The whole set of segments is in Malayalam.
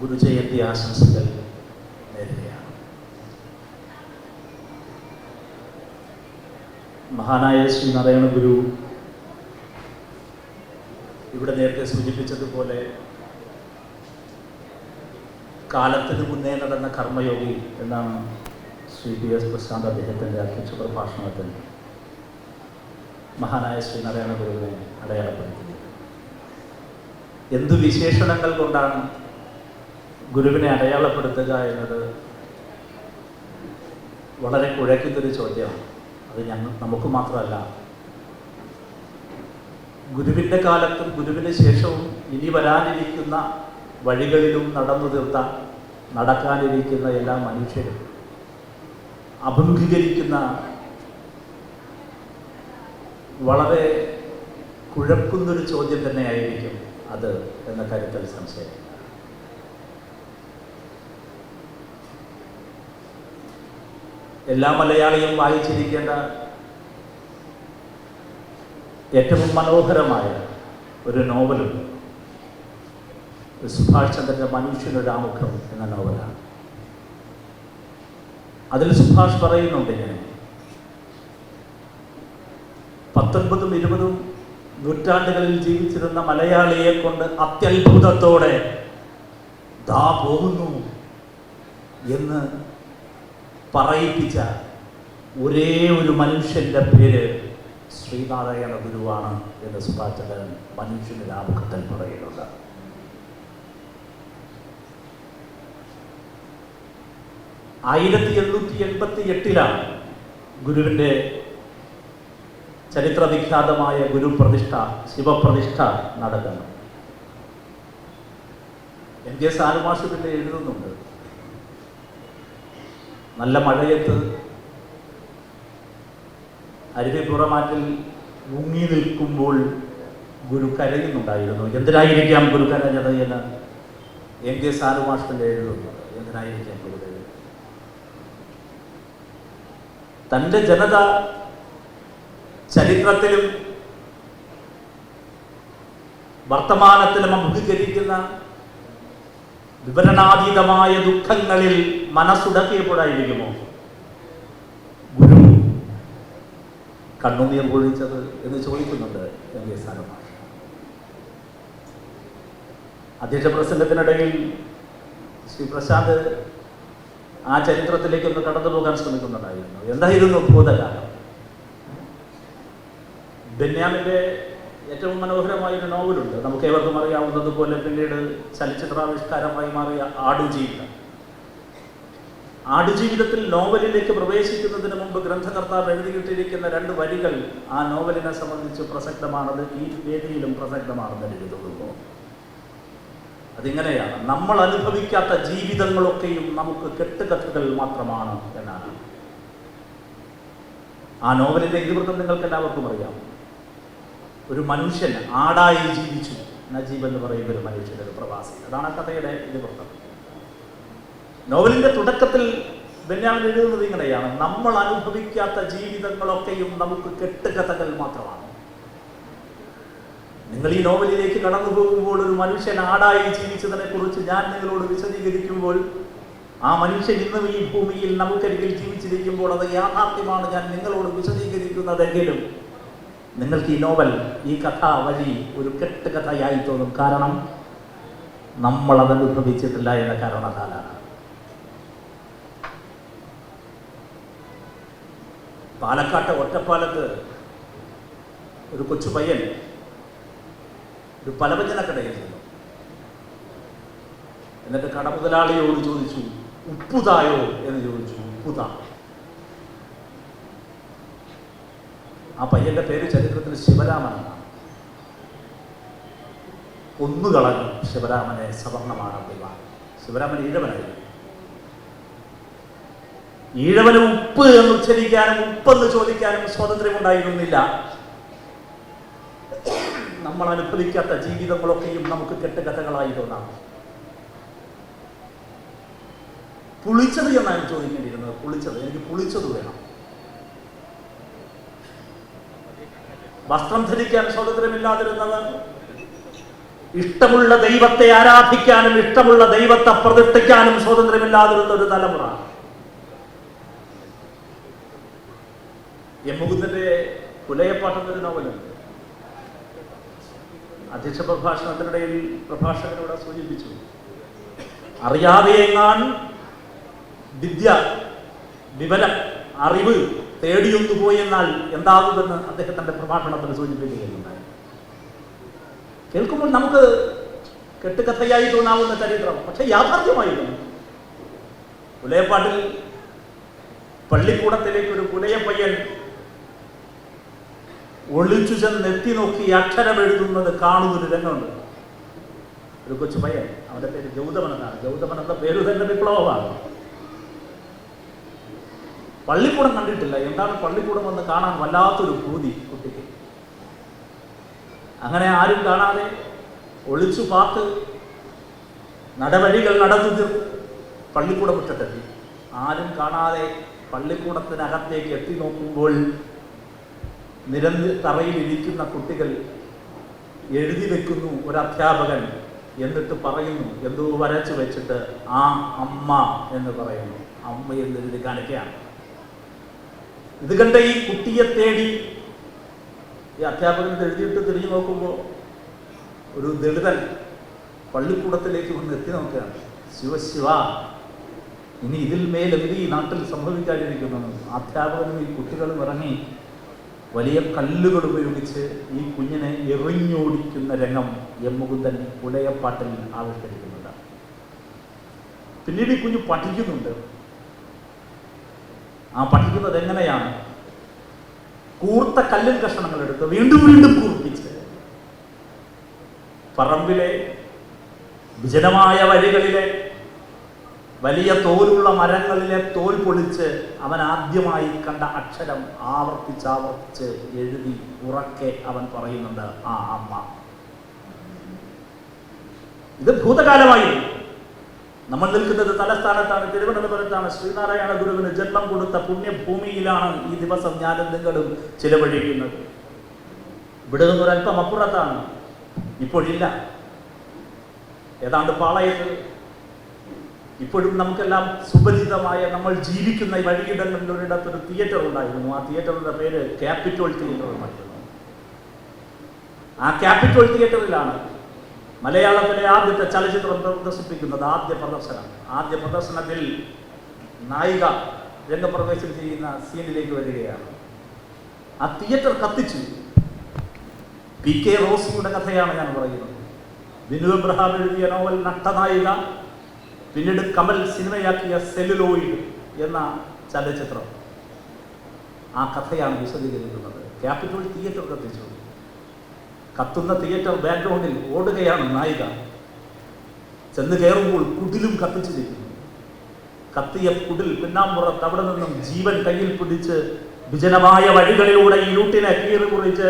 ഗുരുജയന്തി ആശംസകൾ നേരുകയാണ്. മഹാനായ ശ്രീ നാരായണ ഗുരു ഇവിടെ നേരത്തെ സൂചിപ്പിച്ചതുപോലെ കാലത്തിന് മുന്നേ നടന്ന കർമ്മയോഗി എന്നാണ് ശ്രീ പി എസ് പ്രശാന്ത് അദ്ദേഹത്തിന്റെ അധ്യക്ഷ പ്രഭാഷണത്തിൽ മഹാനായ ശ്രീ നാരായണ ഗുരുവിനെ അടയാളപ്പെടുത്തിയത്. എന്തു വിശേഷണങ്ങൾ കൊണ്ടാണ് ഗുരുവിനെ അടയാളപ്പെടുത്തുക എന്നത് വളരെ കുഴയ്ക്കുന്നൊരു ചോദ്യമാണ്. അത് ഞങ്ങൾ നമുക്ക് മാത്രമല്ല. ഗുരുവിന്റെ കാലത്തും ഗുരുവിന് ശേഷവും ഇനി വരാനിരിക്കുന്ന വഴികളിലും നടന്നു തീർത്ത നടക്കാനിരിക്കുന്ന എല്ലാ മനുഷ്യരും അഭിമുഖീകരിക്കുന്ന വളരെ കുഴക്കുന്നൊരു ചോദ്യം തന്നെയായിരിക്കും അത് എന്ന കാര്യത്തിൽ സംശയം. എല്ലാ മലയാളിയും വായിച്ചിരിക്കേണ്ട ഏറ്റവും മനോഹരമായ ഒരു നോവലും സുഭാഷ് ചന്ദ്രന്റെ മനുഷ്യനൊരു ആമുഖം എന്ന നോവലാണ്. അതിൽ സുഭാഷ് പറയുന്നുണ്ട് ഇങ്ങനെ പത്തൊൻപതും ഇരുപതും നൂറ്റാണ്ടുകളിൽ ജീവിച്ചിരുന്ന മലയാളിയെ കൊണ്ട് അത്യത്ഭുതത്തോടെ ദാ പോകുന്നു എന്ന് പറയിപ്പിച്ച ഒരേ ഒരു മനുഷ്യന്റെ പേര് ശ്രീനാരായണ ഗുരുവാണ് എന്ന് സുഭാഷ് മനുഷ്യന് ലാഭത്തിൽ പറയുന്നുണ്ട്. ആയിരത്തി എണ്ണൂറ്റി എൺപത്തി എട്ടിലാണ് ഗുരുവിന്റെ ചരിത്രവിഖ്യാതമായ ഗുരുപ്രതിഷ്ഠ ശിവപ്രതിഷ്ഠ നടക്കുന്നത്. എൻ കെ സാനുമാഷ് എഴുതുന്നുണ്ട്. നല്ല മഴയത്ത് അരുവിപ്പുറമാറ്റിൽ മുങ്ങി നിൽക്കുമ്പോൾ ഗുരു കരയുന്നുണ്ടായിരുന്നു. എന്തിനായിരിക്കാം ഗുരു കരഞ്ഞത് എന്ന് എം കെ സാനുമാഷ് എഴുതുന്നത് എന്തിനായിരിക്കാം ഗുരു കരഞ്ഞത്? തന്റെ ജനത ചരിത്രത്തിലും വർത്തമാനത്തിലും അഭിമുഖീകരിക്കുന്ന വിവരണാതീതമായ ദുഃഖങ്ങളിൽ മനസ്സുടക്കിയപ്പോഴായിരിക്കുമോ? ഗുരു കണ്ണുനീർ പൊഴിച്ചത് എന്ന് ചോദിക്കുന്നുണ്ട് എം വി സാരമാർ അധ്യക്ഷ പ്രസംഗത്തിനിടയിൽ ശ്രീ പ്രശാന്ത് ആ ചരിത്രത്തിലേക്ക് ഒന്ന് കടന്നു പോകാൻ ശ്രമിക്കുന്നുണ്ടായിരുന്നു. എന്തായിരുന്നു ഭൂതകാലം? ബെന്യാമിന്റെ ഏറ്റവും മനോഹരമായ ഒരു നോവലുണ്ട്. നമുക്ക് ഏവർക്കും അറിയാവുന്നതുപോലെ പിന്നീട് ചലച്ചിത്രാവിഷ്കാരമായി മാറിയ ആടുജീവിതം. ആടുജീവിതത്തിൽ നോവലിലേക്ക് പ്രവേശിക്കുന്നതിന് മുമ്പ് ഗ്രന്ഥകർത്താവ് എഴുതിയിട്ടിരിക്കുന്ന രണ്ട് വരികൾ ആ നോവലിനെ സംബന്ധിച്ച് പ്രസക്തമാണത് ഈ വേദിയിലും പ്രസക്തമാണെന്ന് എനിക്ക് തോന്നുന്നു അതിങ്ങനെയാണ്. നമ്മൾ അനുഭവിക്കാത്ത ജീവിതങ്ങളൊക്കെയും നമുക്ക് കെട്ടുകഥകൾ മാത്രമാണ് എന്നാണ്. ആ നോവലിന്റെ ഇതിവൃത്തം നിങ്ങൾക്ക് എല്ലാവർക്കും അറിയാം. ഒരു മനുഷ്യൻ ആടായി ജീവിച്ചു. നജീബ് എന്ന് പറയുന്ന ഒരു മനുഷ്യൻ ഒരു പ്രവാസി. അതാണ് ആ കഥയുടെ ഇതിവൃത്തം നോവലിന്റെ തുടക്കത്തിൽ ബെന്യാമിൻ എഴുതുന്നത് ഇങ്ങനെയാണ് നമ്മൾ അനുഭവിക്കാത്ത ജീവിതങ്ങളൊക്കെയും നമുക്ക് കെട്ടുകഥകൾ മാത്രമാണ്. നിങ്ങൾ ഈ നോവലിലേക്ക് കടന്നു പോകുമ്പോൾ ഒരു മനുഷ്യൻ ആടായി ജീവിച്ചതിനെ കുറിച്ച് ഞാൻ നിങ്ങളോട് വിശദീകരിക്കുമ്പോൾ ആ മനുഷ്യൻ ഇന്നും ഈ ഭൂമിയിൽ നമുക്കരികിൽ ജീവിച്ചിരിക്കുമ്പോൾ അത് യാഥാർത്ഥ്യമാണ്. ഞാൻ നിങ്ങളോട് വിശദീകരിക്കുന്നതെങ്കിലും നിങ്ങൾക്ക് ഈ നോവൽ ഈ കഥ വഴി ഒരു കെട്ടുകഥയായി തോന്നും. കാരണം നമ്മൾ അത് അനുഭവിച്ചിട്ടില്ല എന്ന കാരണത്താലാണ് പാലക്കാട്ടെ ഒറ്റപ്പാലത്ത് ഒരു കൊച്ചു പയ്യൻ ഒരു പലവ്യഞ്ജനക്കടയിൽ ചെന്നു. എന്നിട്ട് കട മുതലാളിയോട് ചോദിച്ചു ഉപ്പുതായോ? എന്ന് ചോദിച്ചു. ഉപ്പുത. ആ പയ്യന്റെ പേര് ചരിത്രത്തിൽ ശിവരാമൻ എന്നാണ് കൊന്നുകളഞ്ഞു ശിവരാമനെ സവർണമാണ് ദൈവം ശിവരാമൻ ഈഴവനായിരുന്നു. ഈഴവന് ഉപ്പ് എന്ന് ഉച്ചരിക്കാനും ഉപ്പെന്ന് ചോദിക്കാനും സ്വാതന്ത്ര്യമുണ്ടായിരുന്നില്ല. നമ്മൾ അനുഭവിക്കാത്ത ജീവിതങ്ങളൊക്കെയും നമുക്ക് കെട്ടുകഥകളായി തോന്നാം. പുളിച്ചത് എന്നാണ് ചോദിക്കേണ്ടിയിരുന്നത്. പുളിച്ചത്. എനിക്ക് പുളിച്ചത് വേണം. വസ്ത്രം ധരിക്കാൻ സ്വാതന്ത്ര്യമില്ലാതിരുന്നത്. ഇഷ്ടമുള്ള ദൈവത്തെ ആരാധിക്കാനും ഇഷ്ടമുള്ള ദൈവത്തെ പ്രതിഷ്ഠിക്കാനും സ്വാതന്ത്ര്യമില്ലാതിരുന്ന ഒരു തലമുറ. യമുകുന്ദന്റെ എന്നൊരു നോവലുണ്ട്. അധ്യക്ഷ പ്രഭാഷണത്തിനിടയിൽ പ്രഭാഷകനോട് സൂചിപ്പിച്ചു. അറിയാതെ ഞാൻ വിദ്യ വിവരം അറിവ് തേടിയൊന്നു പോയെന്നാൽ എന്താകുമെന്ന് അദ്ദേഹത്തിന്റെ പ്രഭാഷണത്തിൽ സൂചിപ്പിക്കുകയുണ്ടായി. കേൾക്കുമ്പോൾ നമുക്ക് കെട്ടുകഥയായി തോന്നാവുന്ന ചരിത്രം പക്ഷെ യാഥാർത്ഥ്യമായിരുന്നു. പുലയപ്പാട്ടിൽ പള്ളിക്കൂടത്തിലേക്ക് ഒരു പുലയപ്പയ്യൻ ഒളിച്ചു ചെന്ന് എത്തി നോക്കി അക്ഷരമെഴുതുന്നത് കാണുന്നൊരു രംഗമുണ്ട്. ഒരു കൊച്ചു പയ്യൻ അവന്റെ പേര് ഗൗതമൻ എന്നാണ്. പേര് തന്നെ വിപ്ലവമാണ്. പള്ളിക്കൂടം കണ്ടിട്ടില്ല. എന്താണ് പള്ളിക്കൂടം എന്ന് കാണാൻ വല്ലാത്തൊരു ഭൂതി കുട്ടിക്ക്. അങ്ങനെ ആരും കാണാതെ ഒളിച്ചു പാത്ത് നടവഴികൾ നടന്നു തീർന്ന് പള്ളിക്കൂടം മുറ്റത്തെത്തി ആരും കാണാതെ പള്ളിക്കൂടത്തിനകത്തേക്ക് എത്തി നോക്കുമ്പോൾ നിരന്ന് തറയിൽ ഇരിക്കുന്ന കുട്ടികൾ എഴുതി വെക്കുന്നു ഒരു അധ്യാപകൻ എന്നിട്ട് പറയുന്നു എന്തോ വരച്ചു വെച്ചിട്ട് ആ അമ്മ എന്ന് പറയുന്നു. അമ്മ എന്ന് എഴുതി കാണിക്കുകയാണ്. ഇത് കണ്ട ഈ കുട്ടിയെ തേടി ഈ അധ്യാപകൻ എഴുതിയിട്ട് തിരിഞ്ഞു നോക്കുമ്പോൾ ഒരു ദളിതൻ പള്ളിക്കൂടത്തിലേക്ക് വന്ന് എത്തി നോക്കുകയാണ്. ശിവശിവ ഇനി ഇതിൽ മേലെന്ത് ഈ നാട്ടിൽ സംഭവിക്കാതിരിക്കുന്നു? അധ്യാപകനും ഈ കുട്ടികളും ഇറങ്ങി വലിയ കല്ലുകൾ ഉപയോഗിച്ച് ഈ കുഞ്ഞിനെ എറിഞ്ഞോടിക്കുന്ന രംഗം എം മുകുന്ദൻ പുലയപ്പാട്ടിൽ ആവിഷ്കരിക്കുന്നുണ്ട്. പിന്നീട് ഈ കുഞ്ഞ് പഠിക്കുന്നുണ്ട്. ആ പഠിക്കുന്നത് എങ്ങനെയാണ്? കൂർത്ത കല്ലും കഷണങ്ങൾ എടുത്ത് വീണ്ടും വീണ്ടും കൂർപ്പിച്ച്. പറമ്പിലെ വിജനമായ വഴികളിലെ വലിയ തോലുള്ള മരങ്ങളിലെ തോൽ പൊളിച്ച് അവൻ ആദ്യമായി കണ്ട അക്ഷരം ആവർത്തിച്ചാവർത്തിച്ച് ആവർത്തിച്ച് എഴുതി ഉറക്കെ അവൻ പറയുന്നുണ്ട് ആ അമ്മ. ഇത് ഭൂതകാലമായി നമ്മൾ നിൽക്കുന്നത് തലസ്ഥാനത്താണ് തിരുവനന്തപുരത്താണ്. ശ്രീനാരായണ ഗുരുവിന് ജന്മം കൊടുത്ത പുണ്യഭൂമിയിലാണ് ഈ ദിവസം ഞാനും നിങ്ങളും ചിലവഴിക്കുന്നത്. ഇവിടെ നിന്ന് ഒരല്പം അപ്പുറത്താണ്. ഇപ്പോഴില്ല. ഏതാണ്ട് പാളയത്ത് ഇപ്പോഴും നമുക്കെല്ലാം സുപരിചിതമായ നമ്മൾ ജീവിക്കുന്ന ഈ വഴിയിടങ്ങളിൽ ഒരിടത്തൊരു തിയേറ്റർ ഉണ്ടായിരുന്നു. ആ തിയേറ്ററിന്റെ പേര് ക്യാപിറ്റോൾ തിയേറ്റർ എന്നായിരുന്നു ആ ക്യാപിറ്റോൾ തിയേറ്ററിലാണ് മലയാളത്തിലെ ആദ്യത്തെ ചലച്ചിത്രം പ്രദർശിപ്പിക്കുന്നത് ആദ്യ പ്രദർശനം. ആദ്യ പ്രദർശനത്തിൽ നായിക രംഗപ്രവേശം ചെയ്യുന്ന സീനിലേക്ക് വരികയാണ്. ആ തിയേറ്റർ കത്തിച്ചു. പി കെ റോസിയുടെ കഥയാണ് ഞാൻ പറയുന്നത്. വിനു എബ്രഹാം എഴുതിയ നോവൽ നട്ടനായിക പിന്നീട് കമൽ സിനിമയാക്കിയ സെല്ലുലോയിഡ് എന്ന ചലച്ചിത്രം. ആ കഥയാണ് വിശദീകരിക്കുന്നത്. ക്യാപിറ്റോൾ തിയേറ്റർ കത്തിച്ചു. കത്തുന്ന തിയേറ്റർ ബാക്ക്ഗ്രൗണ്ടിൽ ഓടുകയാണ് നായിക. ചെന്ന് കയറുമ്പോൾ കുടിലും കത്തിച്ചിരിക്കുന്നു. കത്തിയ കുടിൽ പിന്നാമ്പുറത്ത് അവിടെ നിന്നും ജീവൻ കയ്യിൽ പിടിച്ച് വിജനമായ വഴികളിലൂടെ ഈ ലൂട്ടിനെ കീറി കുറിച്ച്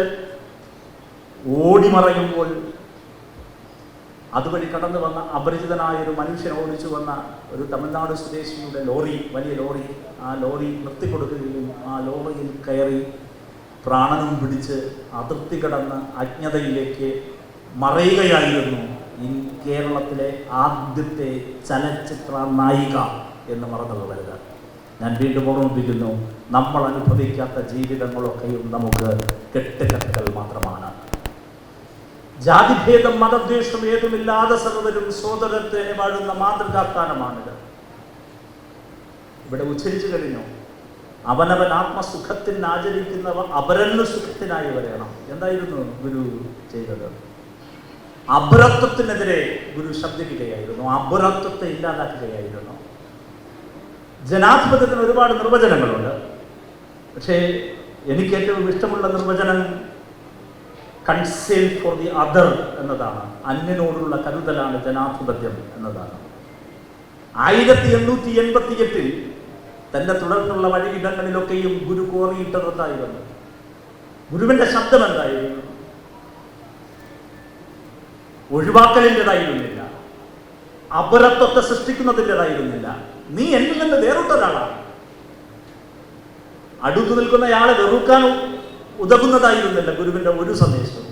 ഓടിമറയുമ്പോൾ അതുവഴി കടന്നു വന്ന അപരിചിതനായ ഒരു മനുഷ്യൻ ഓടിച്ചു വന്ന ഒരു തമിഴ്നാട് സ്വദേശിയുടെ ലോറി വലിയ ലോറി. ആ ലോറി നിർത്തിക്കൊടുക്കുകയും ആ ലോറിയിൽ കയറി പ്രാണനും പിടിച്ച് അതിർത്തി കടന്ന് അജ്ഞതയിലേക്ക് മറയുകയായിരുന്നു ഈ കേരളത്തിലെ ആദ്യത്തെ ചലച്ചിത്ര നായിക എന്ന് വരുക. ഞാൻ വീണ്ടും ഓർമ്മിപ്പിക്കുന്നു നമ്മൾ അനുഭവിക്കാത്ത ജീവിതങ്ങളൊക്കെയും നമുക്ക് കെട്ടുകഥകൾ മാത്രമാണ്. ജാതിഭേദം മതദ്വേഷം ഏതുമില്ലാതെ സർവരും സോദരത്തിന് വാഴുന്ന മാതൃകാസ്ഥാനമാണിത് ഇവിടെ ഉച്ചരിച്ചു കഴിഞ്ഞു. അവനവൻ ആത്മസുഖത്തിന് ആചരിക്കുന്നവർ അപരന് സുഖത്തിനായി വരണം എന്തായിരുന്നു ഗുരു ചെയ്തത്? അപുരത്വത്തിനെതിരെ ഗുരു ശബ്ദിക്കുകയായിരുന്നു അപുരത്വത്തെ ഇല്ലാതാക്കുകയായിരുന്നു. ജനാധിപത്യത്തിന് ഒരുപാട് നിർവചനങ്ങളുണ്ട്. പക്ഷേ എനിക്ക് ഏറ്റവും ഇഷ്ടമുള്ള നിർവചനം കൺസേൺ ഫോർ ദി അതർ എന്നതാണ്. അന്യനോടുള്ള കരുതലാണ് ജനാധിപത്യം എന്നതാണ്. ആയിരത്തി എണ്ണൂറ്റി എൺപത്തി എട്ടിൽ തന്റെ തുടർന്നുള്ള വഴിയിടങ്ങളിലൊക്കെയും ഗുരു കോറിയിട്ടത് എന്തായിരുന്നു ഗുരുവിന്റെ ശബ്ദം എന്തായിരുന്നു ഒഴിവാക്കലിന്റെതായിരുന്നില്ല. അപരത്വത്തെ സൃഷ്ടിക്കുന്നതിന്റെതായിരുന്നില്ല. നീ എന്നിൽ നിന്ന് വേറിട്ട ഒരാളാണ് അടുത്തു നിൽക്കുന്നയാളെ വെറുക്കാൻ ഉതകുന്നതായിരുന്നില്ല ഗുരുവിന്റെ ഒരു സന്ദേശവും.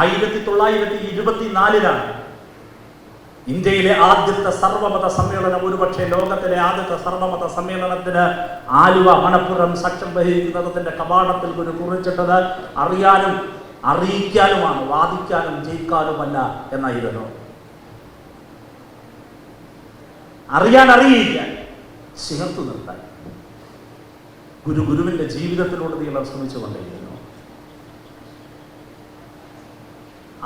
ആയിരത്തി തൊള്ളായിരത്തി ഇരുപത്തിനാലിലാണ് ഇന്ത്യയിലെ ആദ്യത്തെ സർവമത സമ്മേളനം ഒരുപക്ഷെ ലോകത്തിലെ ആദ്യത്തെ സർവമത സമ്മേളനത്തിന് ആലുവ മണപ്പുറം സാക്ഷ്യം വഹിക്കുന്നതിന്റെ കവാടത്തിൽ ഒരു കുറിച്ചിട്ടത് അറിയാനും അറിയിക്കാനുമാണ് വാദിക്കാനും ജയിക്കാനുമല്ല എന്നായിരുന്നു. അറിയാൻ അറിയിക്കാൻ ചേർത്തു നിർത്താൻ. ഗുരു ഗുരുവിന്റെ ജീവിതത്തിലൂടെ നീളം ശ്രമിച്ചുകൊണ്ടേയിരുന്നു.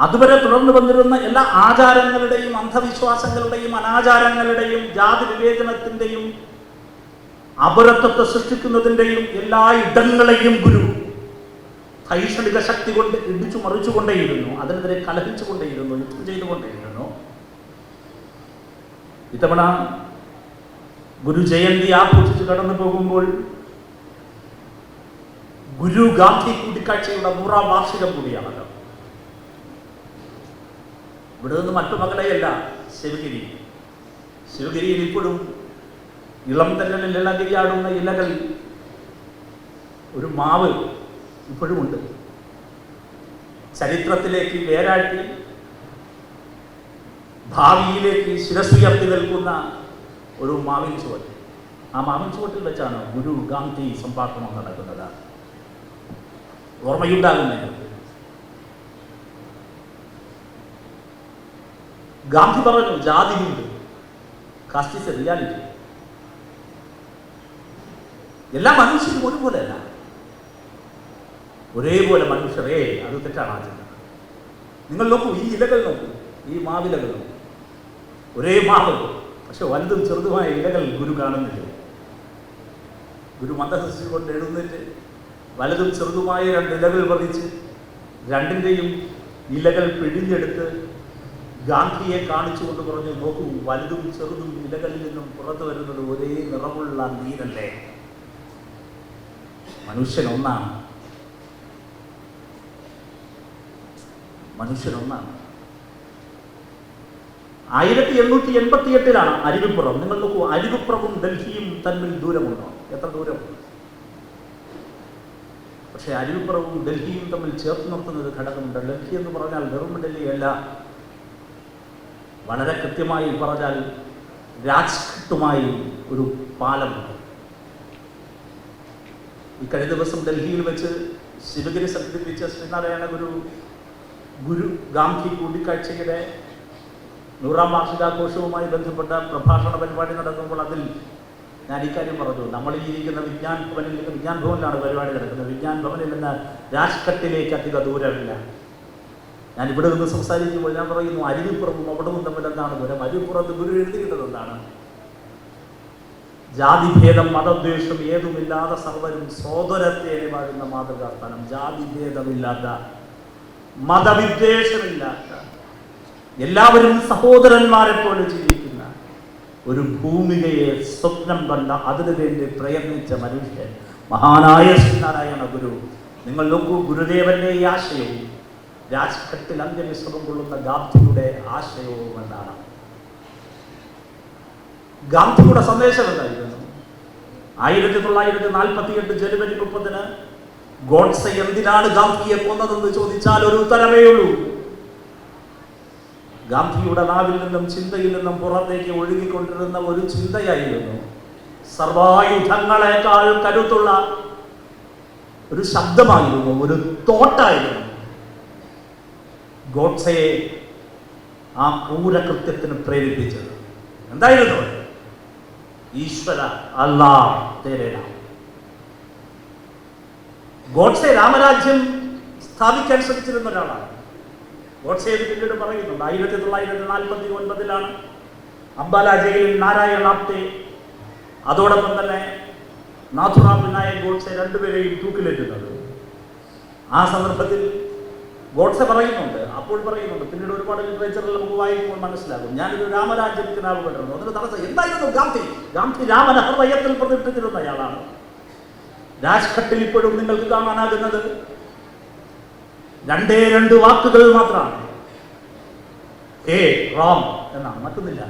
അതുവരെ തുടർന്നു വന്നിരുന്ന എല്ലാ ആചാരങ്ങളുടെയും അന്ധവിശ്വാസങ്ങളുടെയും അനാചാരങ്ങളുടെയും ജാതി വിവേചനത്തിന്റെയും അപരത്വത്തെ സൃഷ്ടിക്കുന്നതിന്റെയും എല്ലാ ഇടങ്ങളെയും ഗുരു ഭൈഷണിക ശക്തി കൊണ്ട് ഇടിച്ചു മറിച്ചുകൊണ്ടേയിരുന്നു. അതിനെതിരെ കലഹിച്ചുകൊണ്ടേയിരുന്നു. യുദ്ധം ചെയ്തുകൊണ്ടേയിരുന്നു. ഇത്തവണ ഗുരു ജയന്തി ആഘോഷിച്ച് കടന്നു പോകുമ്പോൾ ഗുരു ഗാന്ധി കൂടിക്കാഴ്ചയുടെ നൂറാം വാർഷികം കൂടിയാണല്ലോ. ഇവിടെ നിന്ന് മറ്റു മകളെയല്ല ശിവഗിരി. ശിവഗിരിയിൽ ഇപ്പോഴും ഇളം തന്നലിൽ ഇളകിയാടുന്ന ഇലകൾ ഒരു മാവ് ഇപ്പോഴുമുണ്ട് ചരിത്രത്തിലേക്ക് വേരാട്ടി ഭാവിയിലേക്ക് ശിരസുയർത്തി നിൽക്കുന്ന ഒരു മാവിൻ ചുവട്ട്. ആ മാവിൻ ചുവട്ടിൽ വെച്ചാണ് ഗുരു ഗാന്ധി സംഭാഷണം നടക്കുന്നത്. ഓർമ്മയുണ്ടാകും നിങ്ങൾക്ക് ഗാന്ധി പറഞ്ഞു ജാതിയുണ്ട് കാസ്റ്റ് ഇസ് എ റിയാലിറ്റി എല്ലാ മനുഷ്യരും ഒരുപോലെയല്ല. ഒരേപോലെ മനുഷ്യരേ അത് തെറ്റാണ് ആ ചിന്ത. നിങ്ങൾ നോക്കൂ ഈ ഇലകൾ നോക്കൂ ഈ മാവിലകൾ നോക്കൂ. ഒരേ മാവ് പക്ഷെ വലുതും ചെറുതുമായ ഇലകൾ ഗുരു കാണുന്നില്ല. ഗുരു മന്ദഹസിച്ചു കൊണ്ട് എഴുന്നേറ്റ് വലുതും ചെറുതുമായ രണ്ട് ഇലകൾ പതിച്ച് രണ്ടിന്റെയും ഇലകൾ പിഴിഞ്ഞെടുത്ത് ഗാന്ധിയെ കാണിച്ചുകൊണ്ട് പറഞ്ഞു നോക്കൂ വലുതും ചെറുതും ഇലകളിൽ നിന്നും പുറത്തു വരുന്നത് ഒരേ നിറമുള്ള നീരല്ലേ? മനുഷ്യൻ ഒന്നാണ് മനുഷ്യൻ ഒന്നാണ് ആയിരത്തി എണ്ണൂറ്റി എൺപത്തി എട്ടിലാണ് അരുവിപ്പുറം. നിങ്ങൾ നോക്കൂ അരുവിപ്പുറവും ഡൽഹിയും തമ്മിൽ ദൂരമുണ്ടോ? എത്ര ദൂരം? പക്ഷേ അരുവിപ്പുറവും ഡൽഹിയും തമ്മിൽ ചേർത്ത് ഒരു ഘടകമുണ്ട്. ഡൽഹി എന്ന് പറഞ്ഞാൽ വെറും ഡൽഹിയല്ല വളരെ കൃത്യമായി പറഞ്ഞാൽ രാജ്ഘട്ടുമായി ഒരു പാലമുണ്ട് ഈ കഴിഞ്ഞ ദിവസം ഡൽഹിയിൽ വെച്ച് ശിവഗിരി സംഘടിപ്പിച്ച ശ്രീനാരായണ ഗുരു ഗുരു ഗാന്ധി കൂടിക്കാഴ്ചയുടെ നൂറാം വാർഷികാഘോഷവുമായി ബന്ധപ്പെട്ട പ്രഭാഷണ പരിപാടി നടക്കുമ്പോൾ അതിൽ ഞാൻ ഇക്കാര്യം പറഞ്ഞു. നമ്മൾ ഈ ഇരിക്കുന്ന വിജ്ഞാൻ ഭവനിൽ വിജ്ഞാൻ ഭവനിലാണ് പരിപാടി നടക്കുന്നത്. വിജ്ഞാൻ ഭവനിൽ നിന്ന് രാജ്ഘട്ടിലേക്ക് അധിക ദൂരമില്ല. ഞാൻ ഇവിടെ നിന്ന് സംസാരിക്കുമ്പോൾ ഞാൻ പറയുന്നു അരുവിപ്പുറവും അവിടവും തമ്മിൽ എന്താണ് ദൂരം അരുവിപ്പുറത്ത് ഗുരു എഴുതിയിട്ടത് എന്താണ്? ജാതിഭേദം മതദ്വേഷം ഏതുമില്ലാതെ സർവരും സോദരത്തേനെ വാഴുന്ന മാതൃകാസ്ഥാനം. ജാതിഭേദമില്ലാത്ത മതവിദ്വേഷമില്ലാത്ത എല്ലാവരും സഹോദരന്മാരെ പോലെ ജീവിക്കുന്ന ഒരു ഭൂമികയെ സ്വപ്നം കണ്ട അതിനുവേണ്ടി പ്രയത്നിച്ച മനുഷ്യൻ മഹാനായ ശ്രീനാരായണ ഗുരു. നിങ്ങൾ നോക്കൂ ഗുരുദേവന്റെ ഈ ആശയവും രാജ്ഘട്ടിൽ അന്ത്യവിശ്രമം കൊള്ളുന്ന ഗാന്ധിയുടെ ആശയവും എന്താണ്? ഗാന്ധിയുടെ സന്ദേശം എന്തായിരുന്നു? ആയിരത്തി തൊള്ളായിരത്തി നാൽപ്പത്തി എട്ട് ജനുവരി മുപ്പതിന് ഗോഡ്സെ എന്തിനാണ് ഗാന്ധിയെ കൊന്നതെന്ന് ചോദിച്ചാൽ ഒരു ഉത്തരമേ ഉള്ളൂ. ഗാന്ധിയുടെ നാവിൽ നിന്നും ചിന്തയിൽ നിന്നും പുറത്തേക്ക് ഒഴുകിക്കൊണ്ടിരുന്ന ഒരു ചിന്തയായിരുന്നു സർവായുധങ്ങളെക്കാൾ കരുത്തുള്ള ഒരു ശബ്ദമായിരുന്നു ഒരു തോട്ടായിരുന്നു. ഗോഡ്സയെ ആ ക്രൂരകൃത്യത്തിന് പ്രേരിപ്പിച്ചത്. എന്തായിരുന്നു? ഈശ്വര അല്ലാ തേരേന. ഗോഡ്സെ രാമരാജ്യം സ്ഥാപിക്കാൻ ശ്രമിച്ചിരുന്ന ഒരാളാണ്. ഗോഡ്സെ ഇത് പിന്നീട് പറയുന്നുണ്ട് ആയിരത്തി തൊള്ളായിരത്തി നാൽപ്പത്തി ഒൻപതിലാണ് അംബാല ജയിലിൽ നാരായണ ആപ്തെ. അതോടൊപ്പം തന്നെ നാഥുറാം വിനായക് ഗോഡ്സെ രണ്ടുപേരെയും തൂക്കിലേറ്റുന്നത്. ആ സന്ദർഭത്തിൽ ഗോഡ്സെ പറയുന്നുണ്ട് അപ്പോൾ പറയുന്നുണ്ട്. പിന്നീട് ഒരുപാട് ലിറ്ററേച്ചറിൽ നമുക്ക് വായിക്കുമ്പോൾ മനസ്സിലാകും. ഞാനൊരു രാമരാജ്യം കിനാവ് അതിന് തടസ്സം. എന്തായിരുന്നു ഗാന്ധി? ഗാന്ധി രാമന ഹൃദയത്തിൽ പ്രതിഷ്ഠിച്ചിരുന്ന അയാളാണ് രാജ്ഘട്ടിൽ ഇപ്പോഴും നിങ്ങൾക്ക് കാണാനാകുന്നത് രണ്ടേ രണ്ട് വാക്കുകൾ മാത്രമാണ്. ഏ റാം എന്നാണ്. മറ്റൊന്നില്ല.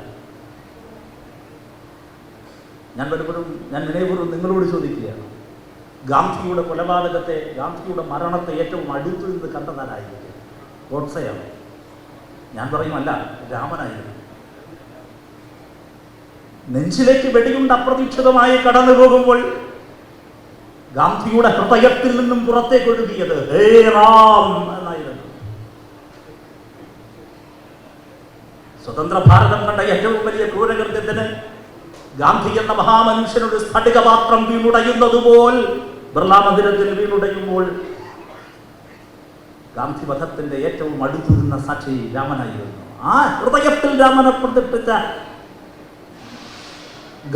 ഞാൻ പലപ്പോഴും ഞാൻ വിനയപൂർവം നിങ്ങളോട് ചോദിക്കുകയാണ്. ഗാന്ധിയുടെ കൊലപാതകത്തെ ഗാന്ധിയുടെ മരണത്തെ ഏറ്റവും അടുത്തു നിന്ന് കണ്ടതാരായിരിക്കും? ഗോഡ്സയാണ്. ഞാൻ പറയുമല്ല രാമനായിരുന്നു. നെഞ്ചിലേക്ക് വെടിയുണ്ട് അപ്രതീക്ഷിതമായി കടന്നു പോകുമ്പോൾ ഗാന്ധിയുടെ ഹൃദയത്തിൽ നിന്നും പുറത്തേക്ക് ഒഴുകിയത് ഹേ റാം എന്നായിരുന്നു. സ്വതന്ത്ര ഭാരതം കണ്ട ഏറ്റവും വലിയ ക്രൂരകൃത്യത്തിന് ഗാന്ധി എന്ന മഹാമനുഷ്യനൊരു സ്ഫടികപാത്രം വീണുടയുന്നതുപോൽ ബിർള മന്ദിരത്തിൽ വീണുടയുമ്പോൾ ഗാന്ധി ഏറ്റവും ഏറ്റവും അടുത്തിരുന്ന സാക്ഷി രാമനായിരുന്നു. ആ ഹൃദയത്തിൽ രാമനെ പ്രതിഷ്ഠിച്ച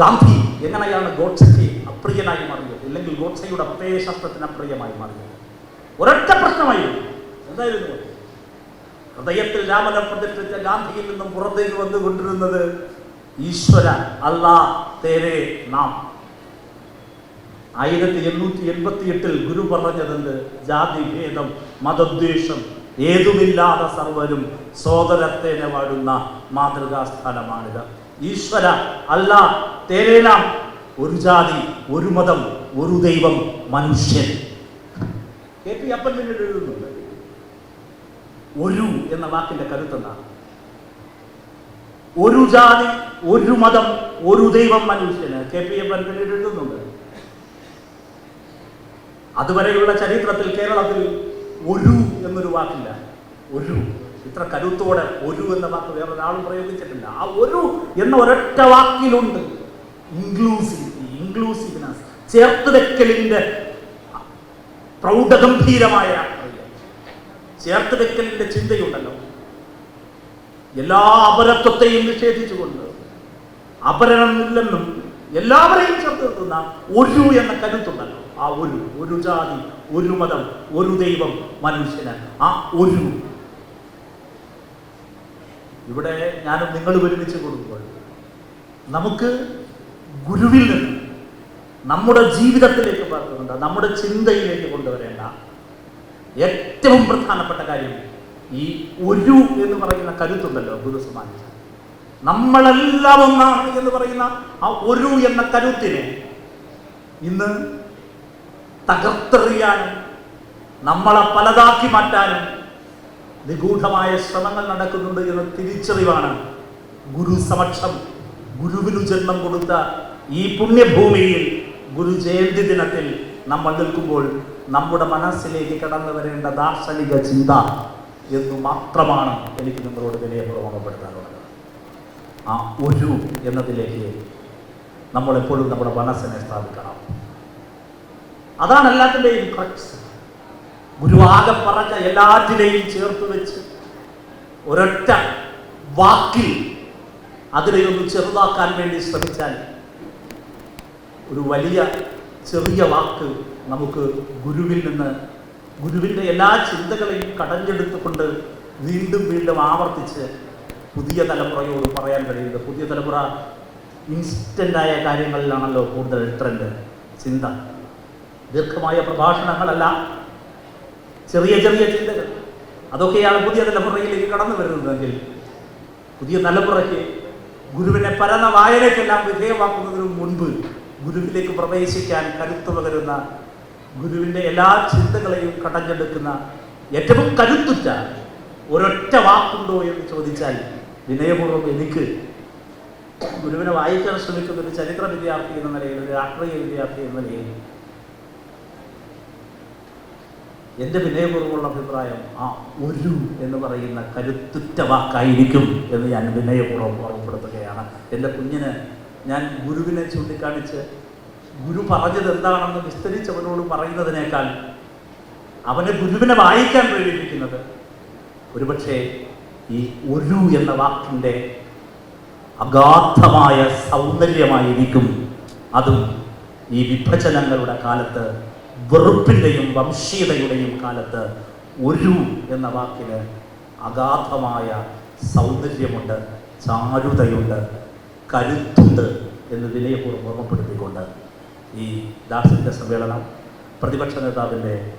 ഗാന്ധി എങ്ങനെയാണ് ഗോഡ്സയ്ക്ക് അപ്രിയനായി മാറിയത്? ഇല്ലെങ്കിൽ ഗോഡ്സയുടെ പ്രത്യയശാസ്ത്രത്തിന് അപ്രിയമായി മാറിയത്? ഒരൊറ്റ പ്രശ്നമായിരുന്നു. എന്തായിരുന്നു? ഹൃദയത്തിൽ രാമനെ പ്രതിഷ്ഠിച്ച ഗാന്ധിയിൽ നിന്നും പുറത്തേക്ക് വന്നുകൊണ്ടിരുന്നത് ഈശ്വര അല്ലാ തേരെ നാം. ആയിരത്തി എണ്ണൂറ്റി എൺപത്തി എട്ടിൽ ഗുരു പറഞ്ഞതെന്ത്? ജാതി ഭേദം മതദ്വേഷം ഏതുമില്ലാതെ സർവരും സോദരത്തേനെ വാഴുന്ന മാതൃകാ സ്ഥലമാണിത് ഈശ്വര അല്ല തേരേലാം ഒരു ജാതി ഒരു മതം ഒരു ദൈവം മനുഷ്യൻ. കെ പി അപ്പൻ പിന്നീട് എഴുതുന്നുണ്ട്. ഒരു എന്ന വാക്കിന്റെ കരുത്തെന്താണ് ഒരു ജാതി ഒരു മതം ഒരു ദൈവം മനുഷ്യന്. കെ പി എപ്പൻ പിന്നീട് എഴുതുന്നുണ്ട്. അതുവരെയുള്ള ചരിത്രത്തിൽ കേരളത്തിൽ ഒരു എന്നൊരു വാക്കില്ല. ഒരു. ഇത്ര കരുത്തോടെ ഒരു എന്ന വാക്ക് വേറൊരാളും പ്രയോഗിച്ചിട്ടില്ല. ആ ഒരു എന്ന ഒരൊറ്റ വാക്കിലുണ്ട്. ഇൻക്ലൂസിവിറ്റി ഇൻക്ലൂസീവ്നെസ് ചേർത്ത് വെക്കലിന്റെ പ്രൗഢഗംഭീരമായ ചേർത്ത് വെക്കലിന്റെ ചിന്തയുണ്ടല്ലോ. എല്ലാ അപരത്വത്തെയും നിഷേധിച്ചുകൊണ്ട് അപരണമില്ലെന്നും എല്ലാവരെയും ചേർത്ത് നിർത്തുന്ന ഒരു എന്ന കരുത്തുണ്ടല്ലോ. ആ ഒരു ഒരു ജാതി ഒരു മതം ഒരു ദൈവം മനുഷ്യന്. ആ ഒരു. ഇവിടെ ഞാനും നിങ്ങൾ ഒരുമിച്ച് കൊടുക്കുമ്പോൾ നമുക്ക് ഗുരുവിൽ നിന്ന് നമ്മുടെ ജീവിതത്തിലേക്ക് പകർന്നുകൊണ്ട് നമ്മുടെ ചിന്തയിലേക്ക് കൊണ്ടുവരേണ്ട ഏറ്റവും പ്രധാനപ്പെട്ട കാര്യം ഈ ഒരു എന്ന് പറയുന്ന കരുത്തുണ്ടല്ലോ ഗുരു സമാനിച്ച നമ്മളെല്ലാം ഒന്നാണ് എന്ന് പറയുന്ന ആ ഒരു എന്ന കരുത്തിനെ ഇന്ന് തകർത്തെറിയാനും നമ്മളെ പലതാക്കി മാറ്റാനും നിഗൂഢമായ ശ്രമങ്ങൾ നടക്കുന്നുണ്ട് എന്ന തിരിച്ചറിവാണ് ഗുരു സമക്ഷം. ഗുരുവിനു ജന്മം കൊടുത്ത ഈ പുണ്യഭൂമിയിൽ ഗുരു ജയന്തി ദിനത്തിൽ നമ്മൾ നിൽക്കുമ്പോൾ നമ്മുടെ മനസ്സിലേക്ക് കടന്നു വരേണ്ട ദാർശനിക ചിന്ത എന്ന് മാത്രമാണ് എനിക്ക് നിങ്ങളോട് വിനയപൂർവം ഓർമ്മപ്പെടുത്താനുള്ളത് ആ ഒരു എന്നതിലേക്ക് നമ്മളെപ്പോഴും നമ്മുടെ മനസ്സിനെ സ്ഥാപിക്കണം. അതാണ് എല്ലാത്തിന്റെയും ക്രക്സ് ഗുരു ആകെ പറഞ്ഞ എല്ലാറ്റിനെയും ചേർത്ത് വെച്ച് ഒരൊറ്റ വാക്കിൽ അതിനെ ഒന്ന് ചെറുതാക്കാൻ വേണ്ടി ശ്രമിച്ചാൽ ഒരു വലിയ ചെറിയ വാക്ക് നമുക്ക് ഗുരുവിൽ നിന്ന് ഗുരുവിന്റെ എല്ലാ ചിന്തകളെയും കടഞ്ഞെടുത്തുകൊണ്ട് വീണ്ടും വീണ്ടും ആവർത്തിച്ച് പുതിയ തലമുറയോട് പറയാൻ കഴിയുന്നത്. പുതിയ തലമുറ ഇൻസ്റ്റന്റായ കാര്യങ്ങളിലാണല്ലോ കൂടുതൽ ട്രെൻഡ് ചിന്ത. ദീർഘമായ പ്രഭാഷണങ്ങളല്ല. ചെറിയ ചെറിയ ചിന്തകൾ. അതൊക്കെയാണ് പുതിയ തലമുറയിലേക്ക് കടന്നു വരുന്നതെങ്കിൽ പുതിയ തലമുറയ്ക്ക് ഗുരുവിനെ പരന്ന വായനയ്ക്കെല്ലാം വിധേയമാക്കുന്നതിന് മുൻപ് ഗുരുവിലേക്ക് പ്രവേശിക്കാൻ കരുത്തു പകരുന്ന ഗുരുവിന്റെ എല്ലാ ചിന്തകളെയും കടഞ്ഞെടുക്കുന്ന ഏറ്റവും കരുത്തുറ്റ ഒരൊറ്റ വാക്കുണ്ടോ എന്ന് ചോദിച്ചാൽ വിനയപൂർവം എനിക്ക് ഗുരുവിനെ വായിക്കാൻ ശ്രമിക്കുന്ന ഒരു ചരിത്ര വിദ്യാർത്ഥി എന്ന നിലയിൽ ഒരു രാഷ്ട്രീയ വിദ്യാർത്ഥി എന്ന നിലയിൽ എന്റെ വിനയപൂർവമുള്ള അഭിപ്രായം ആ ഒരു എന്ന് പറയുന്ന കരുത്തുറ്റ വാക്കായിരിക്കും എന്ന് ഞാൻ വിനയപൂർവം ഓർമ്മപ്പെടുത്തുകയാണ്. എന്റെ കുഞ്ഞിന് ഞാൻ ഗുരുവിനെ ചൂണ്ടിക്കാണിച്ച് ഗുരു പറഞ്ഞത് എന്താണെന്ന് വിസ്തരിച്ചവനോട് പറയുന്നതിനേക്കാൾ അവനെ ഗുരുവിനെ വായിക്കാൻ പ്രേരിപ്പിക്കുന്നത് ഒരുപക്ഷെ ഈ ഒരു എന്ന വാക്കിന്റെ അഗാധമായ സൗന്ദര്യമായിരിക്കും. അതും ഈ വിഭജനങ്ങളുടെ കാലത്ത് വെറുപ്പിന്റെയും വംശീയതയുടെയും കാലത്ത് ഒരു എന്ന വാക്കിന് അഗാധമായ സൗന്ദര്യമുണ്ട് ചാരുതയുണ്ട് കരുത്തുണ്ട് എന്ന് വിനയപൂർവം ഓർമ്മപ്പെടുത്തിക്കൊണ്ട് ഈ ദാർശനിക സമ്മേളനം പ്രതിപക്ഷ നേതാവിന്റെ